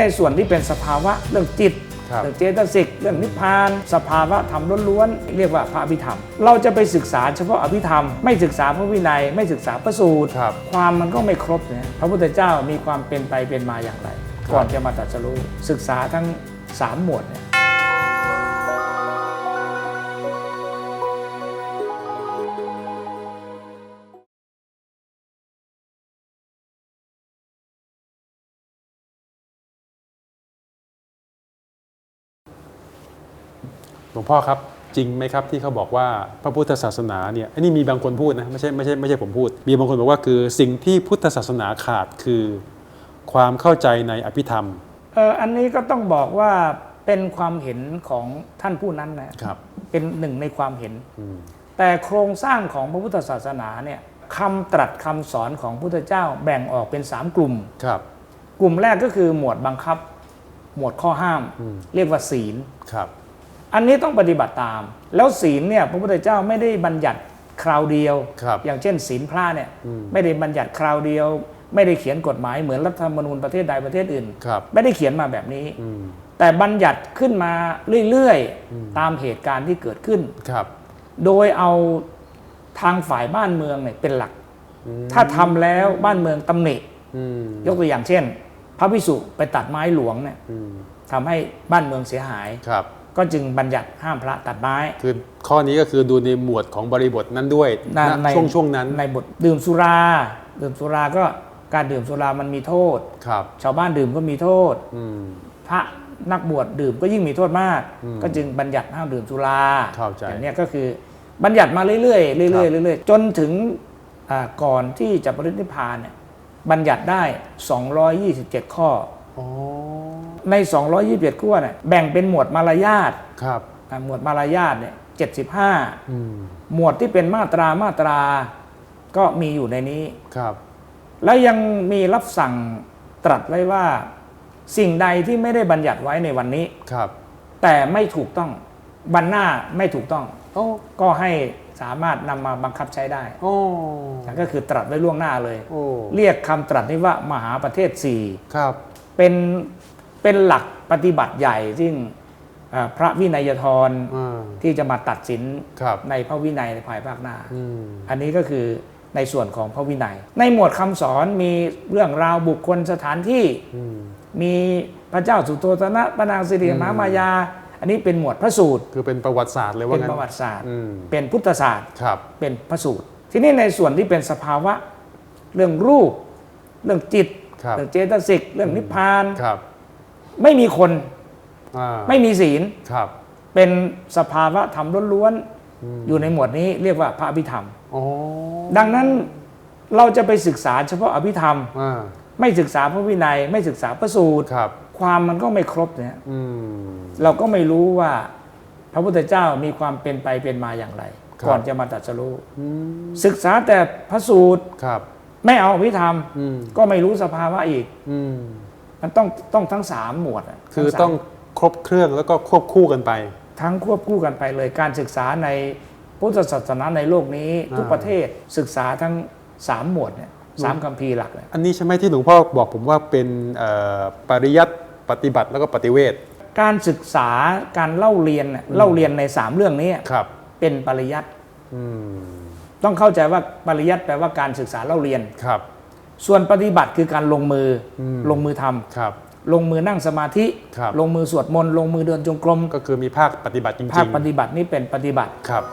ในส่วนที่เป็นสภาวะเรื่องจิตครับเรื่องเจตสิก เรื่องนิพพาน สภาวะธรรมล้วนๆเรียกว่าพระอภิธรรม เราจะไปศึกษาเฉพาะอภิธรรม ไม่ศึกษาพระวินัย ไม่ศึกษาพระสูตรครับความมันก็ไม่ครบเนี่ยพระพุทธเจ้ามีความเป็นไปเป็นมาอย่างไร ก่อนจะมาตรัสรู้ศึกษาทั้งสามหมวดเนี่ย หลวงพ่อครับจริงไหมครับที่เขาบอกว่าพระพุทธศาสนาเนี่ยอันนี้มีบางคนพูดนะไม่ใช่ไม่ใช่ไม่ใช่ผมพูด มีบางคนบอกว่าคือสิ่งที่พุทธศาสนาขาดคือความเข้าใจในอภิธรรมเอออันนี้ก็ต้องบอกว่าเป็นความเห็นของท่านผู้นั้นนะครับเป็นหนึ่งในความเห็นอืมแต่โครงสร้างของพระพุทธศาสนาเนี่ยคำตรัสคำสอนของพระพุทธเจ้าแบ่งออกเป็น 3 กลุ่มครับ กลุ่มแรกก็คือหมวดบังคับ หมวดข้อห้ามอืมเรียกว่าศีลครับ อันนี้ต้องปฏิบัติตาม แล้วศีลเนี่ยพระพุทธเจ้าไม่ได้บัญญัติคราวเดียว ครับอย่างเช่น ศีลพระเนี่ยอืม ไม่ได้บัญญัติคราวเดียว ไม่ได้เขียนกฎหมายเหมือนรัฐธรรมนูญประเทศใดประเทศอื่น ครับ ไม่ได้เขียนมาแบบนี้ อืม แต่บัญญัติขึ้นมาเรื่อยอืม ๆ ตามเหตุการณ์ที่เกิดขึ้น ครับโดยเอาทางฝ่ายบ้านเมืองเนี่ยเป็นหลัก อืมถ้าทำแล้วบ้านเมืองตำหนิ อืมยกตัวอย่างเช่น พระพิสุไปตัดไม้หลวงเนี่ยอืมทำให้บ้านเมืองเสียหาย ครับ ก็จึงบัญญัติห้ามพระตัดไม้ คือข้อนี้ก็คือดูในหมวดของบริบทนั้นด้วยในณในช่วงช่วงนั้นในบทดื่มสุรา ดื่มสุราก็การดื่มสุรามันมีโทษครับชาวบ้านดื่มก็มีโทษอืมพระนักบวชดื่มก็ยิ่งมีโทษมากอืมก็จึงบัญญัติห้ามดื่มสุราเข้าใจอย่างเนี้ยก็คือบัญญัติมาเรื่อยๆเรื่อยๆเรื่อยๆจนถึงอ่าก่อนที่จะปรินิพพานเนี่ยบัญญัติได้ 227 ข้ออ๋อ ใน 227ข้อเนี่ยแบ่งเป็นหมวดมารยาทครับอ่าหมวดมารยาทเนี่ย75อืมหมวดที่เป็นมาตรามาตราก็มีอยู่ในนี้ครับ แล้วยังมีรับสั่งตรัสไว้ว่า สิ่งใดที่ไม่ได้บัญญัติไว้ในวันนี้ครับ แต่ไม่ถูกต้องบันหน้าไม่ถูกต้องโอ้ก็ให้สามารถนำมาบังคับใช้ได้โอ้นั่นก็คือตรัสไว้ล่วงหน้าเลยโอ้เรียกคำตรัสนี้ว่ามหาประเทศสี่ครับ เป็นเป็นหลักปฏิบัติใหญ่ซึ่งเอ่อพระวินัยทรอ่าที่จะมาตัดสินครับในพระวินัยในภายภาคหน้าอืมอันนี้ก็คือในส่วนของพระวินัย ในหมวดคำสอนมีเรื่องราวบุคคลสถานที่อืมมีพระเจ้าสุโธทนะพระนางสิริมหามายา อันนี้เป็นหมวดพระสูตร คือเป็นประวัติศาสตร์เลยว่าเป็นงั้นประวัติศาสตร์อืมเป็นพุทธศาสตร์ครับเป็นพระสูตร ทีนี้ในส่วนที่เป็นสภาวะ เรื่องรูป เรื่องจิตครับ เรื่องเจตสิกเรื่องนิพพานครับ ไม่มีคนอ่าไม่มีศีลครับ เป็นสภาวะธรรมล้วนอืมๆอยู่ในหมวดนี้เรียกว่าพระอภิธรรมอ๋อดังนั้นเราจะไปศึกษาเฉพาะอภิธรรมอ่าไม่ศึกษาพระวินัย ไม่ศึกษาพระสูตรครับ ความมันก็ไม่ครบเนี่ยอืมเราก็ไม่รู้ว่า พระพุทธเจ้ามีความเป็นไปเป็นมาอย่างไรครับก่อนจะมาตรัสรู้อืมศึกษาแต่พระสูตรครับ ไม่เอาอภิธรรมอืมก็ไม่รู้สภาวะอีกอืมมันต้องต้องทั้งสามหมวดะคือทั้สามต้องครบเครื่องแล้วก็ควบคู่กันไป ทั้งควบคู่กันไปเลยการศึกษาในพุทธศาสนาในโลกนี้อ่าทุกประเทศศึกษาทั้งสามหมวดเนี่ยสามคำพีร์หลักเนี่ยอันนี้ใช่ไหมที่หลวงพ่อบอกผมว่าเป็นเอ่อปริยัติปฏิบัติแล้วก็ปฏิเวทการศึกษาการเล่าเรียนเนี่ยเล่าเรียนในสามเรื่องนี้ครับเป็นปริยัติอืม ต้องเข้าใจว่าปริยัติแปลว่าการศึกษาเล่าเรียน ครับ ส่วนปฏิบัติคือการลงมืออม ลงมือทำครับ ลงมือนั่งสมาธิ ครับ ลงมือสวดมนต์ลงมือเดินจงกรมก็คือมีภาคปฏิบัติจริงๆภาคปฏิบัตินี่เป็นปฏิบัติ ครับ